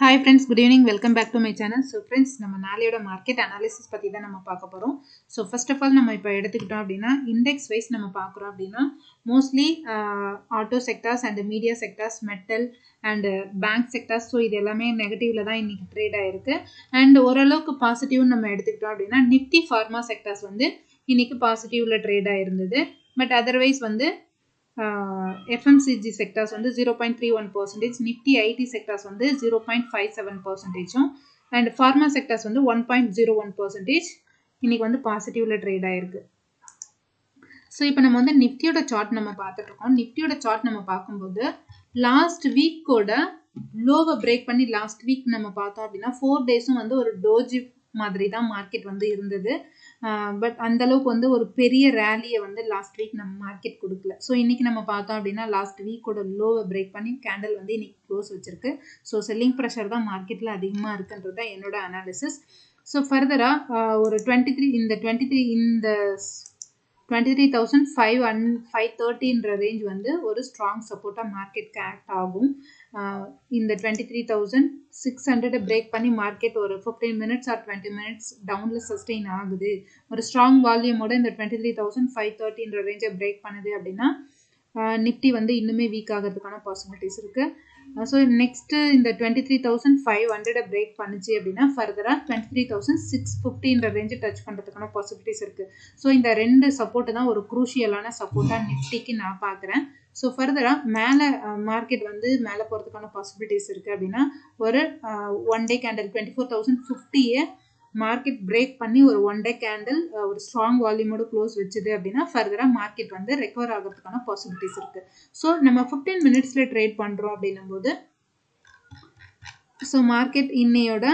Hi friends good evening welcome back to my channel so friends நம்ம நாளையோட market analysis பற்றி தான் நம்ம பார்க்க போகிறோம் ஸோ ஃபர்ஸ்ட் ஆஃப் ஆல் நம்ம இப்போ எடுத்துக்கிட்டோம் அப்படின்னா இண்டெக்ஸ் வைஸ் நம்ம பார்க்குறோம் அப்படின்னா mostly auto sectors and media sectors metal and bank sectors so இது எல்லாமே நெகட்டிவில் தான் இன்றைக்கி ட்ரேட் ஆயிருக்கு. அண்ட் ஓரளவுக்கு பாசிட்டிவ்னு நம்ம எடுத்துக்கிட்டோம் அப்படின்னா நிஃப்டி ஃபார்மா செக்டார்ஸ் வந்து இன்றைக்கி பாசிட்டிவில் ட்ரேட் ஆகிருந்தது பட் அதர்வைஸ் வந்து எஃப்எம்சிஜி செக்டார்ஸ் வந்து zero point three one percentage Nifty IT sectors வந்து ஜீரோ பாயிண்ட் ஃபைவ் செவன் பர்சன்டேஜும் அண்ட் ஃபார்மா செக்டார்ஸ் வந்து one point zero one percentage இன்றைக்கி வந்து பாசிட்டிவ்ல ட்ரேட் ஆயிருக்கு. ஸோ இப்போ நம்ம வந்து நிஃப்டியோட சார்ட் நம்ம பார்த்துட்டு இருக்கோம். நிஃப்டியோட சார்ட் நம்ம பார்க்கும்போது லாஸ்ட் வீக்கோட லோவை பிரேக் பண்ணி லாஸ்ட் வீக் நம்ம பார்த்தோம் அப்படின்னா ஃபோர் டேஸும் வந்து ஒரு டோஜி மாதிரி தான் மார்க்கெட் வந்து இருந்தது. பட் அந்த அளவுக்கு வந்து ஒரு பெரிய ரேலியை வந்து லாஸ்ட் வீக் நம்ம மார்க்கெட் கொடுக்கல. ஸோ இன்றைக்கி நம்ம பார்த்தோம் அப்படின்னா லாஸ்ட் வீக்கோட லோவை பிரேக் பண்ணி கேண்டில் வந்து இன்றைக்கி க்ளோஸ் வச்சுருக்கு. ஸோ செல்லிங் ப்ரெஷர் தான் மார்க்கெட்டில் அதிகமாக இருக்குன்றது தான் என்னோட அனாலிசிஸ் ஸோ ஃபர்தராக ஒரு டுவெண்ட்டி த்ரீ இந்த டுவெண்ட்டி த்ரீ இந்த twenty three thousand five and five தேர்ட்டின்ற range வந்து ஒரு ஸ்ட்ராங் சப்போர்ட்டாக மார்க்கெட்க்கு ஆக்ட் ஆகும். இந்த டுவெண்ட்டி த்ரீ தௌசண்ட் சிக்ஸ் ஹண்ட்ரடை பிரேக் பண்ணி மார்க்கெட் ஒரு fifteen minutes or twenty minutes டவுனில் சஸ்டெயின் ஆகுது. ஒரு ஸ்ட்ராங் வால்யூமோட இந்த டுவெண்ட்டி த்ரீ தௌசண்ட் ஃபைவ் தேர்ட்டின்ற ரேஞ்சை பிரேக் பண்ணுது அப்படின்னா நிஃப்டி வந்து இன்னுமே வீக் ஆகிறதுக்கான பாசிபிலிட்டிஸ் இருக்குது ஸோ நெக்ஸ்ட்டு இந்த டுவெண்ட்டி த்ரீ தௌசண்ட் ஃபைவ் ஹண்ட்ரடை பிரேக் பண்ணுச்சு அப்படின்னா ஃபர்தராக டுவெண்ட்டி த்ரீ தௌசண்ட் சிக்ஸ் ஃபிஃப்டின்ற ரேஞ்சு டச் பண்ணுறதுக்கான பாசிபிலிட்டிஸ் இருக்குது ஸோ இந்த ரெண்டு சப்போர்ட்டு தான் ஒரு குரூஷியலான சப்போர்ட்டாக நிஃப்டிக்கு நான் பார்க்குறேன். ஸோ ஃபர்தராக மேலே மார்க்கெட் வந்து மேலே போகிறதுக்கான பாசிபிலிட்டிஸ் இருக்குது அப்படின்னா ஒரு one day candle twenty four thousand ஃபிஃப்டியை market break பண்ணி ஒரு ஒன் டே கேண்டில் ஒரு ஸ்ட்ராங் வால்யூமோட க்ளோஸ் வச்சுது அப்படின்னா ஃபர்தராக மார்க்கெட் வந்து ரெக்கவர் ஆகிறதுக்கான பாசிபிலிட்டிஸ் இருக்குது ஸோ நம்ம ஃபிஃப்டீன் மினிட்ஸில் ட்ரேட் பண்ணுறோம் அப்படின்னும் போது ஸோ மார்க்கெட் இன்னையோட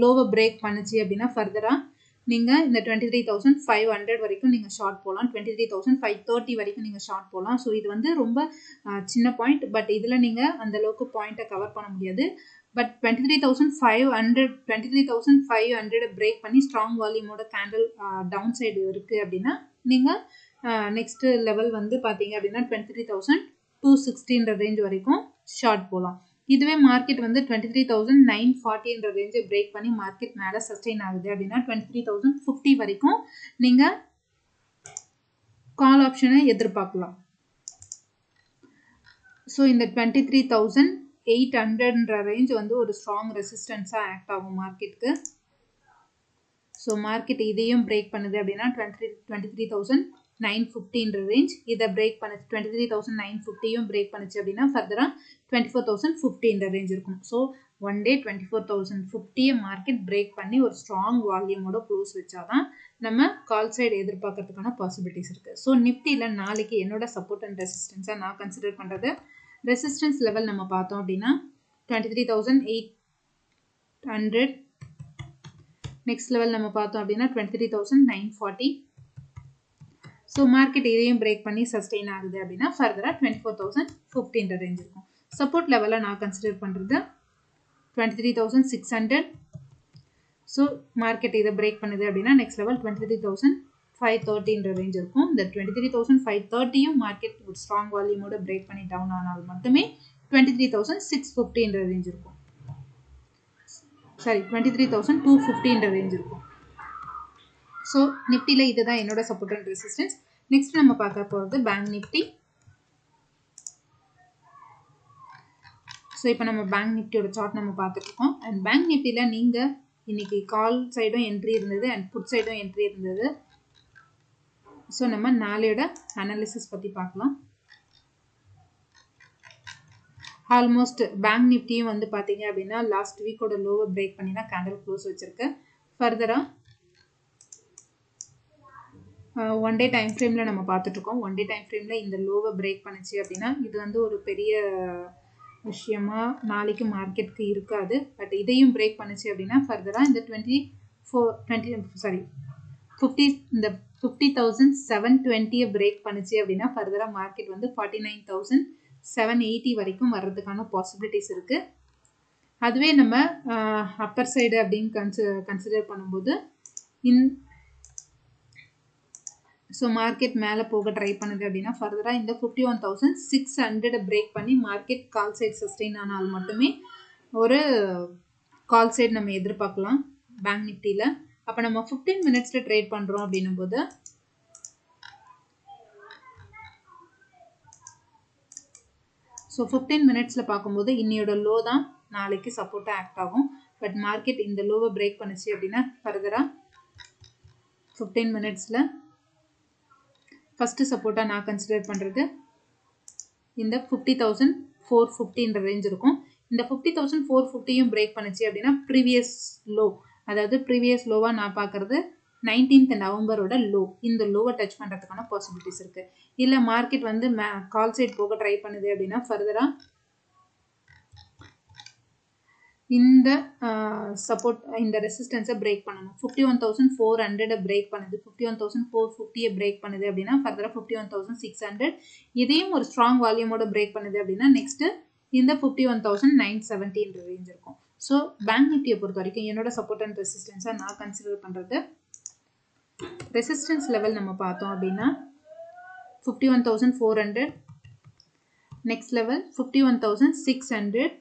லோவை பிரேக் பண்ணுச்சு அப்படின்னா ஃபர்தராக நீங்கள் இந்த twenty three thousand five hundred வரைக்கும் நீங்கள் ஷார்ட் போகலாம் twenty three thousand five thirty வரைக்கும் நீங்கள் ஷார்ட் போகலாம் ஸோ இது வந்து ரொம்ப சின்ன பாயிண்ட் பட் இதில் நீங்கள் அந்த அளவுக்கு பாயிண்ட்டை கவர் பண்ண முடியாது. But twenty three thousand five hundred twenty three thousand five hundred break பண்ணி ஸ்ட்ராங் வால்யூமோட கேண்டில் டவுன் சைடு இருக்குது அப்படின்னா நீங்கள் நெக்ஸ்ட் லெவல் வந்து பார்த்தீங்க அப்படின்னா டுவெண்ட்டி த்ரீ தௌசண்ட் டூ சிக்ஸ்டின்ற ரேஞ்ச் வரைக்கும் ஷார்ட் போகலாம் இதுவே மார்க்கெட் வந்து டுவெண்ட்டி த்ரீ தௌசண்ட் நைன் ஃபார்ட்டின்ற ரேஞ்சை பிரேக் பண்ணி மார்க்கெட் மேலே சஸ்டெயின் ஆகுது அப்படின்னா டுவெண்ட்டி த்ரீ தௌசண்ட் ஃபிஃப்டி வரைக்கும் நீங்கள் கால் ஆப்ஷனை எதிர்பார்க்கலாம். ஸோ இந்த டுவெண்ட்டி த்ரீ தௌசண்ட் எயிட் ஹண்ட்ரட்ன்ற ரேஞ்ச் வந்து ஒரு ஸ்ட்ராங் ரெசிஸ்டன்ஸாக ஆக்ட் ஆகும் மார்க்கெட்டுக்கு ஸோ மார்க்கெட் இதையும் பிரேக் பண்ணுது அப்படின்னா twenty twenty three thousand nine ஃபிஃப்டின்ற range இதை பிரேக் பண்ணுச்சு டுவெண்ட்டி த்ரீ தௌசண்ட் நைன் ஃபிஃப்டியும் பிரேக் பண்ணுச்சு அப்படின்னா ஃபர்தராக டுவெண்ட்டி ஃபோர் தௌசண்ட் ஃபிஃப்டின்ற ரேஞ்ச் இருக்கும். So one day twenty four thousand ஃபிஃப்டியை market break பண்ணி ஒரு ஸ்ட்ராங் வால்யூமோட க்ளோஸ் வச்சாதான் நம்ம கால் சைடு எதிர்பார்க்கறதுக்கான பாசிபிலிட்டிஸ் இருக்குது ஸோ நிஃப்டியில் நாளைக்கு என்னோட சப்போர்ட் அண்ட் ரெசிஸ்டன்ஸாக நான் கன்சிடர் பண்ணுறது ரெசிஸ்டன்ஸ் லெவல் நம்ம பார்த்தோம் அப்படின்னா twenty three thousand eight hundred next level நம்ம பார்த்தோம் அப்படின்னா twenty three thousand nine forty so market இதையும் பிரேக் பண்ணி சஸ்டெயின் ஆகுது அப்படின்னா ஃபர்தராக டுவெண்ட்டி ஃபோர் தௌசண்ட் ஃபிஃப்டின்ற ரேஞ்ச் இருக்கும். சப்போர்ட் லெவலில் நான் கன்சிடர் பண்ணுறது twenty three thousand six hundred so market இதை பிரேக் பண்ணுது அப்படின்னா next level twenty three thousand five தேர்ட்டின்ற range இருக்கும். இந்த டுவெண்ட்டி த்ரீ தௌசண்ட் ஃபைவ் தேர்ட்டியும் மார்க்கெட் ஒரு ஸ்ட்ராங் வால்யூமோட பிரேக் பண்ணி டவுன் ஆனால் மட்டுமே டுவெண்ட்டி த்ரீ தௌசண்ட் சிக்ஸ் ஃபிஃப்டின்ற ரேஞ்ச் இருக்கும். Sorry twenty three thousand two ஃபிஃப்டின்ற range இருக்கும். ஸோ நிஃப்டியில் இதுதான் என்னோட சப்போர்ட் அண்ட் ரெசிஸ்டன்ஸ் நெக்ஸ்ட் நம்ம பார்க்க போகிறது பேங்க் நிஃப்டி ஸோ இப்போ நம்ம பேங்க் நிஃப்டியோட சார்ட் நம்ம பார்த்துட்ருக்கோம் அண்ட் பேங்க் நிஃப்டியில் நீங்கள் இன்னைக்கு கால் சைடும் என்ட்ரி இருந்தது அண்ட் புட் சைடும் என்ட்ரி இருந்தது. ஸோ நம்ம நாளையோட அனாலிசிஸ் பற்றி பார்க்கலாம். ஆல்மோஸ்ட் பேங்க் நிஃப்டியும் வந்து பார்த்தீங்க அப்படின்னா லாஸ்ட் வீக்கோட லோவை பிரேக் பண்ணி தான் கேண்டல் க்ளோஸ் வச்சுருக்கு. ஃபர்தராக ஒன் டே டைம் ஃப்ரேமில் நம்ம பார்த்துட்ருக்கோம் ஒன் டே டைம் ஃப்ரேமில் இந்த லோவை பிரேக் பண்ணுச்சு அப்படின்னா இது வந்து ஒரு பெரிய விஷயமா நாளைக்கு மார்க்கெட்டுக்கு இருக்காது. பட் இதையும் பிரேக் பண்ணுச்சு அப்படின்னா ஃபர்தராக இந்த twenty four twenty sorry fifty இந்த ஃபிஃப்டி தௌசண்ட் செவன் டுவெண்ட்டியை பிரேக் பண்ணுச்சு அப்படின்னா ஃபர்தராக மார்க்கெட் வந்து forty nine thousand seven eighty வரைக்கும் வர்றதுக்கான பாசிபிலிட்டிஸ் இருக்குது அதுவே நம்ம அப்பர் சைடு அப்படின்னு கன்சி கன்சிடர் பண்ணும்போது இன் ஸோ மார்க்கெட் மேலே போக ட்ரை பண்ணுது அப்படின்னா ஃபர்தராக இந்த ஃபிஃப்டி ஒன் தௌசண்ட் சிக்ஸ் ஹண்ட்ரடை பிரேக் பண்ணி மார்க்கெட் கால் சைட் சஸ்டெயின் ஆனால் மட்டுமே ஒரு கால் சைடு நம்ம எதிர்பார்க்கலாம். பேங்க் நிஃப்டியில் அப்போ நம்ம ஃபிஃப்டீன் மினிட்ஸில் ட்ரேட் பண்ணுறோம் அப்படின்னும் போது ஸோ ஃபிஃப்டீன் மினிட்ஸில் பார்க்கும்போது இன்னையோட லோ தான். நாளைக்கு சப்போர்ட்டாக ஆக்ட் ஆகும். பட் மார்க்கெட் இந்த லோவை பிரேக் பண்ணுச்சு அப்படின்னா ஃபர்தராக ஃபிஃப்டீன் மினிட்ஸில் ஃபஸ்ட்டு சப்போர்ட்டாக நான் கன்சிடர் பண்ணுறது இந்த ஃபிஃப்டி தௌசண்ட் ஃபோர் ஃபிஃப்டின்ற ரேஞ்ச் இருக்கும். இந்த ஃபிஃப்டி தௌசண்ட் ஃபோர் ஃபிஃப்டியும் பிரேக் பண்ணுச்சு அப்படின்னா ப்ரீவியஸ் லோ அதாவது ப்ரீவியஸ் லோவாக நான் பார்க்குறது நைன்டீன்த் நவம்பரோட லோ இந்த லோவை டச் பண்ணுறதுக்கான பாசிபிலிட்டிஸ் இருக்குது இல்லை மார்க்கெட் வந்து மே கால் சைட் போக ட்ரை பண்ணுது அப்படின்னா ஃபர்தராக இந்த சப்போர்ட் இந்த ரெசிஸ்டன்ஸை பிரேக் பண்ணணும். ஃபிஃப்டி ஒன் தௌசண்ட் ஃபோர் ஹண்ட்ரடை பிரேக் பண்ணுது. ஃபிஃப்டி ஒன் தௌசண்ட் ஃபோர் ஃபிஃப்டியை பிரேக் பண்ணுது அப்படின்னா ஃபர்தராக fifty one thousand six hundred இதையும் ஒரு ஸ்ட்ராங் வால்யூமோட பிரேக் பண்ணுது அப்படின்னா நெக்ஸ்ட்டு இந்த ஃபிஃப்டி ஒன் தௌசண்ட் நைன் செவன்ட்டின்ற ரேஞ்ச் இருக்கும். ஸோ பேங்க் நிஃப்டியை பொறுத்த வரைக்கும் என்னோட சப்போர்ட் அண்ட் ரெசிஸ்டன்ஸாக நான் கன்சிடர் பண்ணுறது ரெசிஸ்டன்ஸ் லெவல் நம்ம பார்த்தோம் அப்படின்னா fifty one thousand four hundred next level fifty one thousand six hundred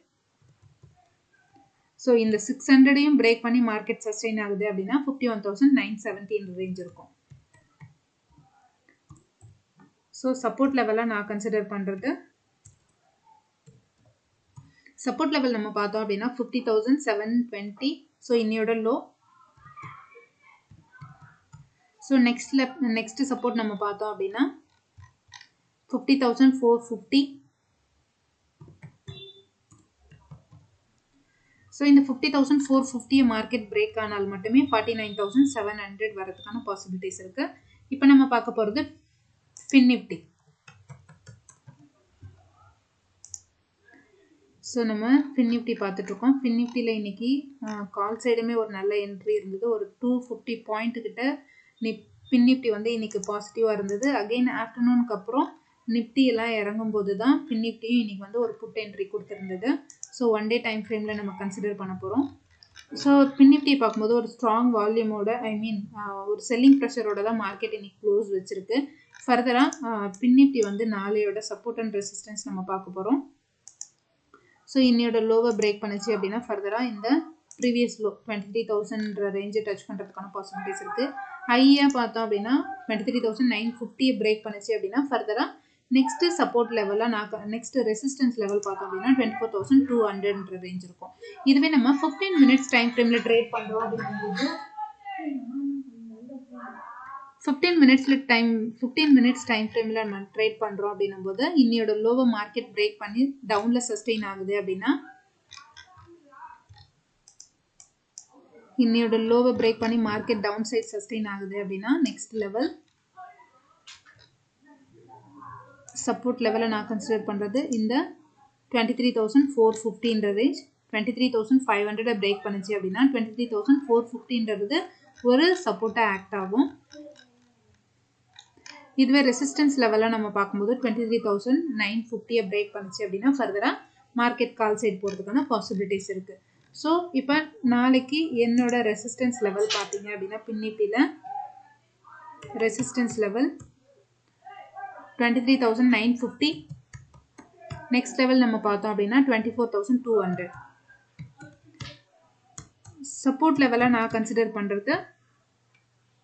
so இந்த சிக்ஸ் ஹண்ட்ரடையும் பிரேக் பண்ணி மார்க்கெட் சஸ்டெயின் ஆகுது அப்படின்னா fifty one thousand nine seventeen range இருக்கும். ஸோ சப்போர்ட் லெவலாக நான் கன்சிடர் பண்ணுறது சப்போர்ட் லெவல் நம்ம பார்த்தோம் அப்படின்னா fifty thousand seven twenty so இன்னையோட லோ ஸோ நெக்ஸ்ட் லெப் நெக்ஸ்ட் சப்போர்ட் நம்ம பார்த்தோம் அப்படின்னா fifty thousand four fifty so இந்த ஃபிஃப்டி தௌசண்ட் ஃபோர் ஃபிஃப்டியை மார்க்கெட் பிரேக் ஆனால் மட்டுமே forty nine thousand seven hundred வரதுக்கான பாசிபிலிட்டிஸ் இருக்குது இப்போ நம்ம பார்க்க போகிறது ஃபின் நிஃப்டி ஸோ நம்ம ஃபின் நிஃப்டி பார்த்துட்ருக்கோம். ஃபின் நிஃப்டியில் இன்னைக்கு கால் சைடுமே ஒரு நல்ல என்ட்ரி இருந்தது. ஒரு டூ ஃபிஃப்டி பாயிண்ட்டுக்கிட்ட நிப் ஃபின் நிஃப்டி வந்து இன்னைக்கு பாசிட்டிவாக இருந்தது. அகெயின் ஆஃப்டர்நூனுக்கு அப்புறம் நிஃப்டி எல்லாம் இறங்கும் போது தான் ஃபின் நிஃப்டியும் இன்றைக்கி வந்து ஒரு புட் என்ட்ரி கொடுத்துருந்தது. ஸோ ஒன் டே டைம் ஃப்ரேமில் நம்ம கன்சிடர் பண்ண போகிறோம் ஸோ பின் நிஃப்டி பார்க்கும்போது ஒரு ஸ்ட்ராங் வால்யூமோட ஐ மீன் ஒரு செல்லிங் ப்ரெஷரோட தான் மார்க்கெட் இன்னைக்கு க்ளோஸ் வச்சுருக்கு. ஃபர்தராக பின் நிஃப்டி வந்து நாளையோட சப்போர்ட் அண்ட் ரெசிஸ்டன்ஸ் நம்ம பார்க்க போகிறோம் ஸோ இன்னையோட லோவை பிரேக் பண்ணுச்சு அப்படின்னா ஃபர்தராக இந்த previous low twenty three thousand ரேஞ்சை touch பண்ணுறதுக்கான பாசிபிலிட்டிஸ் இருக்குது ஹையாக பார்த்தோம் அப்படின்னா டுவெண்ட்டி த்ரீ தௌசண்ட் நைன் ஃபிஃப்டியை பிரேக் பண்ணுச்சு அப்படின்னா ஃபர்தராக நெக்ஸ்ட்டு சப்போர்ட் லெவலில் நான் நெக்ஸ்ட் ரெசிஸ்டன்ஸ் லெவல் பார்த்தோம் அப்படின்னா டுவெண்ட்டி ஃபோர் தௌசண்ட் டூ ஹண்ட்ரட்ன்ற ரேஞ்ச் இருக்கும். இதுவே நம்ம ஃபிஃப்டீன் மினிட்ஸ் டைம் ஃப்ரேமில் ட்ரேட் பண்ணுறோம் அப்படின்னு ஃபிஃப்டீன் மினிட்ஸில் டைம் ஃபிஃப்டீன் மினிட்ஸ் டைம் ஃப்ரேமில் நம்ம ட்ரேட் பண்ணுறோம் அப்படின்னும் போது இன்னையோட லோவை மார்க்கெட் பிரேக் பண்ணி டவுனில் சஸ்டெயின் ஆகுது அப்படின்னா இன்னையோட லோவை பிரேக் பண்ணி மார்க்கெட் டவுன் சைட் சஸ்டெயின் ஆகுது அப்படின்னா நெக்ஸ்ட் லெவல் சப்போர்ட் லெவலை நான் கன்சிடர் பண்ணுறது இந்த twenty three thousand four ஃபிஃப்டின்ற range twenty three thousand five ஹண்ட்ரடை break பண்ணுச்சு அப்படின்னா டுவெண்ட்டி த்ரீ தௌசண்ட் ஃபோர் ஃபிஃப்டின்றது ஒரு சப்போர்ட்டாக ஆக்ட் ஆகும். இதுவே ரெசிஸ்டன்ஸ் லெவலில் நம்ம பார்க்கும்போது டுவெண்ட்டி த்ரீ தௌசண்ட் நைன் ஃபிஃப்டியை பிரேக் பண்ணிச்சு அப்படின்னா ஃபர்தராக மார்க்கெட் கால் சைட் போகிறதுக்கான பாசிபிலிட்டிஸ் இருக்குது ஸோ இப்போ நாளைக்கு என்னோட ரெசிஸ்டன்ஸ் லெவல் பார்த்தீங்க அப்படின்னா பின்னிப்பியில் resistance level twenty three thousand nine fifty next level நம்ம பார்த்தோம் அப்படின்னா twenty four thousand two hundred support லெவலாக நான் கன்சிடர் பண்ணுறது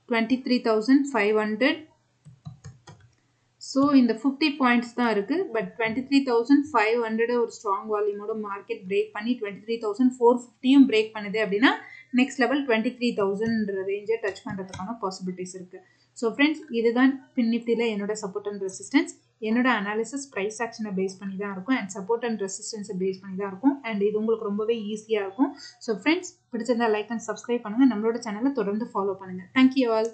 twenty three thousand five hundred so இந்த ஃபிஃப்டி பாயிண்ட்ஸ் தான் இருக்குது but twenty three thousand five hundred ஒரு ஸ்ட்ராங் வால்யூமோட மார்க்கெட் பிரேக் பண்ணி டுவெண்ட்டி த்ரீ தௌசண்ட் ஃபோர் ஃபிஃப்டியும் பிரேக் பண்ணுது அப்படின்னா நெக்ஸ்ட் லெவல் டுவெண்ட்டி த்ரீ தௌசண்ட்ற ரேஞ்சை டச் பண்ணுறதுக்கான பாசிபிலிட்டிஸ் இருக்குது ஸோ ஃப்ரெண்ட்ஸ் இதுதான் பின் நிஃப்டியில் என்னோட சப்போர்ட் அண்ட் ரெசிஸ்டன்ஸ் என்னோட அனாலிசிஸ் ப்ரைஸ் ஆக்ஷனை பேஸ் பண்ணி தான் இருக்கும். அண்ட் சப்போர்ட் அண்ட் ரெசிஸ்டன்ஸை பேஸ் பண்ணி தான் இருக்கும். அண்ட் இது உங்களுக்கு ரொம்பவே ஈஸியாக இருக்கும். ஸோ ஃப்ரெண்ட்ஸ் பிடிச்சிருந்தா லைக் அண்ட் சப்ஸ்கிரைப் பண்ணுங்கள் நம்மளோட சேனலை தொடர்ந்து ஃபாலோ பண்ணுங்கள் தேங்க்யூ ஆல்